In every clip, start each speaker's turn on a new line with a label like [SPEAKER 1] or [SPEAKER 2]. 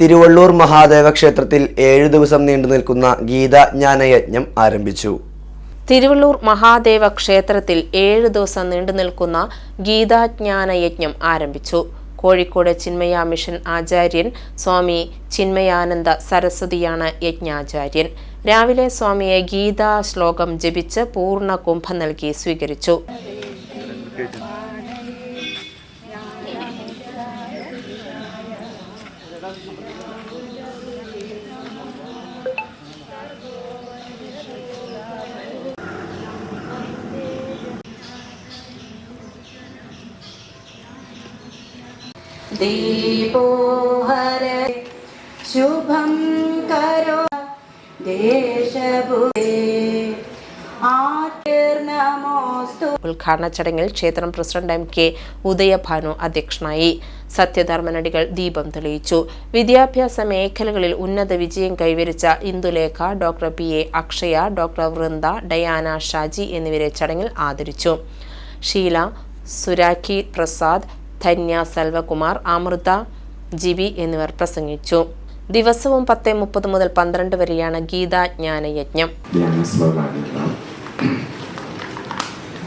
[SPEAKER 1] തിരുവള്ളൂർ മഹാദേവ ക്ഷേത്രത്തിൽ ഏഴു ദിവസം നീണ്ടു നിൽക്കുന്ന ഗീതാജ്ഞാനയജ്ഞം ആരംഭിച്ചു.
[SPEAKER 2] തിരുവള്ളൂർ മഹാദേവ ക്ഷേത്രത്തിൽ ഏഴു ദിവസം നീണ്ടുനിൽക്കുന്ന ഗീതാജ്ഞാന യജ്ഞം ആരംഭിച്ചു. കോഴിക്കോട് ചിന്മയ മിഷൻ ആചാര്യൻ സ്വാമി ചിന്മയാനന്ദ സരസ്വതിയാണ് യജ്ഞാചാര്യൻ. രാവിലെ സ്വാമിയെ ഗീതാ ശ്ലോകം ജപിച്ച് പൂർണ കുംഭം നൽകി സ്വീകരിച്ചു.
[SPEAKER 3] दीपो हर शुभं करो देशभुते आर्तिर्नमोऽस्तु
[SPEAKER 2] ഉദ്ഘാടന ചടങ്ങിൽ ക്ഷേത്രം പ്രസിഡന്റ് എം കെ ഉദയഭാനു അധ്യക്ഷനായി. സത്യധർമ്മനടികൾ ദീപം തെളിയിച്ചു. വിദ്യാഭ്യാസ മേഖലകളിൽ ഉന്നത വിജയം കൈവരിച്ച Indulekha doctor P A Akshaya doctor Vrinda Diana Shaji എന്നിവരെ ചടങ്ങിൽ ആദരിച്ചു. ഷീല സുരാഖി പ്രസാദ് ധന്യ സെൽവകുമാർ അമൃത ജിബി എന്നിവർ പ്രസംഗിച്ചു. ദിവസവും പത്ത് മുപ്പത് മുതൽ പന്ത്രണ്ട് വരെയാണ് ഗീതാജ്ഞാന യജ്ഞം
[SPEAKER 4] ധ്യാനശ്ലോകാനിക്കാം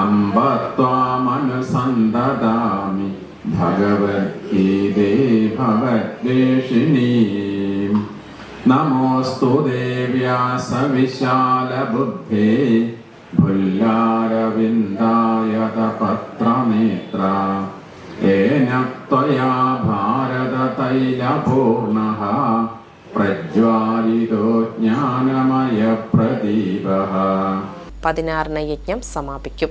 [SPEAKER 4] अम्ब त्वामनुसन्ददामि भगवद्गीते भगद्वेषिणीम् नमोऽस्तु देव्यासविशालबुद्धे भुल्लारविन्दायतपत्रनेत्रा येन त्वया भारततैलपूर्णः प्रज्वालितो ज्ञानमयप्रदीपः
[SPEAKER 2] പതിനാറിന് യജ്ഞം സമാപിക്കും